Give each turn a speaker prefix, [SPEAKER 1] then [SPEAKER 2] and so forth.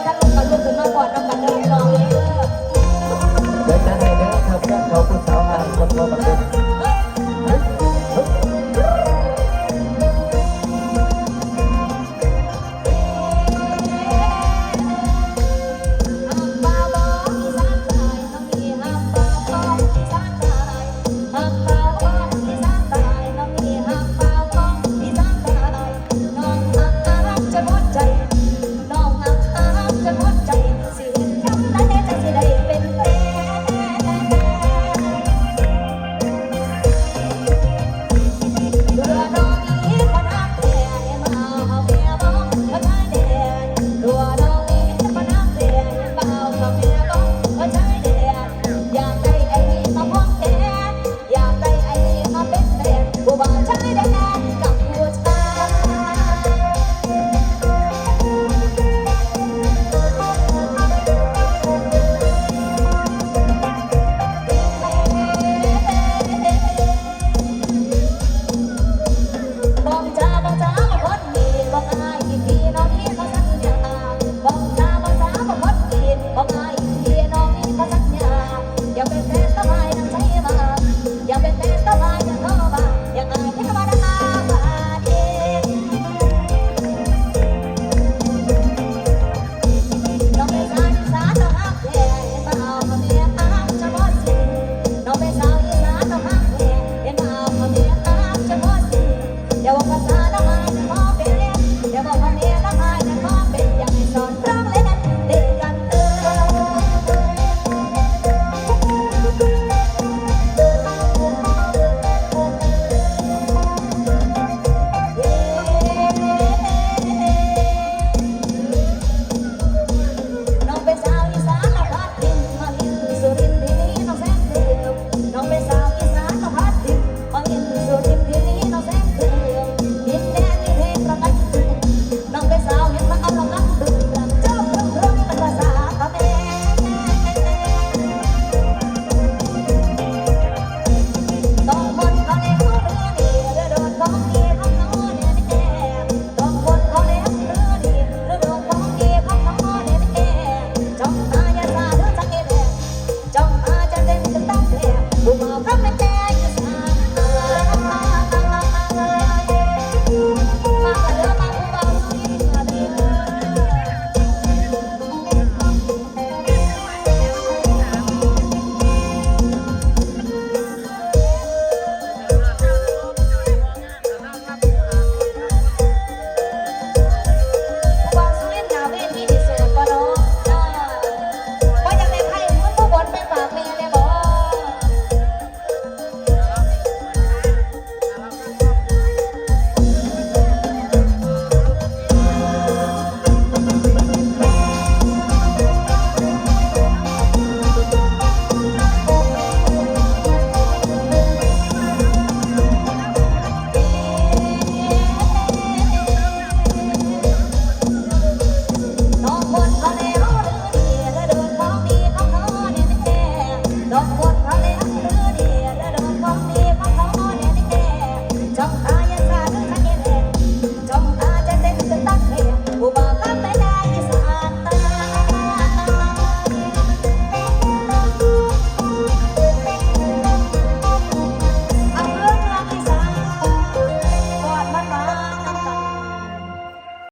[SPEAKER 1] ผู้ใดบ่ทันลุกก็ลุกขึ้นมาก่อนน้ำกันเด้อพี่น้องเด้อ
[SPEAKER 2] เดินยด้เด้อครับแฟนเขาผู้สาวงานคนบ่บังเอิญ